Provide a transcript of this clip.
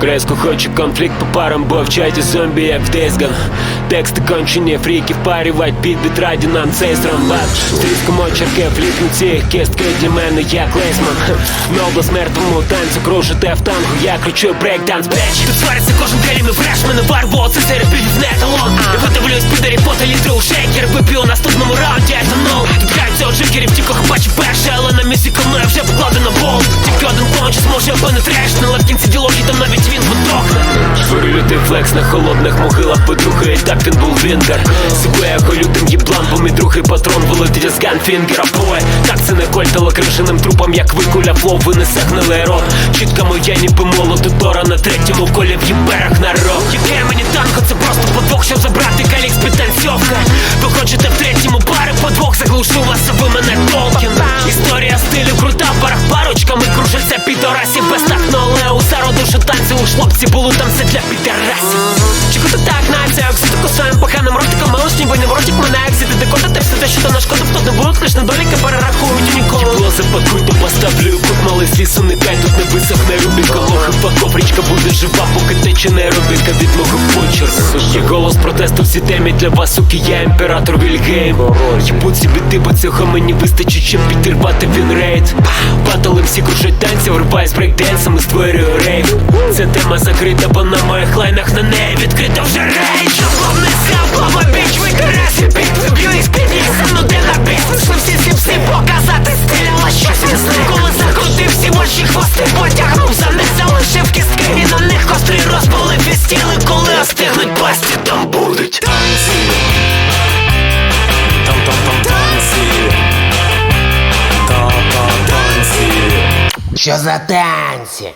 Креску хочу конфлікт по парам, бо в чаті зомбі, як в Дезган. Тексти кончені, фріки впарювать під біт раді нам цей страмбат Стріском очерки, фліпнуті, кістки для мене як лесман. Нобла смертному танцю, кружите в танку, я кричу брейкданс, беч Тут свариться кожен келімий фреш, мене варвол, це серед півів не еталон Я видивлюсь під Гаррі літру шейкер Вип'ю у наступному раунді, Вирулюти флекс на холодних могилах подруги, і так він був вінгер. Себе його лютим їблан, бо мій другий патрон вилетить з ганфінгера. Бой, так це не кольт, але крижаним трупом, як викуля флоу, винесе гнилий рот. Чітка моя ніби молоти Тора на третьому колі в їберах на рок. Яке мені танко, це просто подвох, щоб забрати калік з підтанцьовка Ви хочете в третьому кружаться підорасів без такно, але у зароду що танці у хлопці було там все для підарасів Чого ти так нація, окситику своїм поганим ротиком, але ж ніби не в ротик мене екзити, декодити все те, що то нашкодив, хто не будуть, лиш недоліки перерахують ніколи. Тепло запакуй, то поставлю кут малий з лісу, нехай тут не висохне рубінка Лохи факов, річка буде жива, поки тече не робінка від мого почерку. Є голос протесту всі темі для вас, суки, я імператор Вільгейм Їбуть собі ти, бо цього мені вистачить, щоб підірвати Батали всі кружать танці, і створюю рейв. Ця тема закрита, бо на моїх лайнах на неї відкрито вже не сказав, баба біч, викарасі під виб'ю із під лісом, ну де на біс Вийшли всі сіпси показати але щось вісни Коли закрутив всі очі хвости, потягнув за не залишив кістки. І на них костри розболив і коли остигнуть пласті, Що за танці?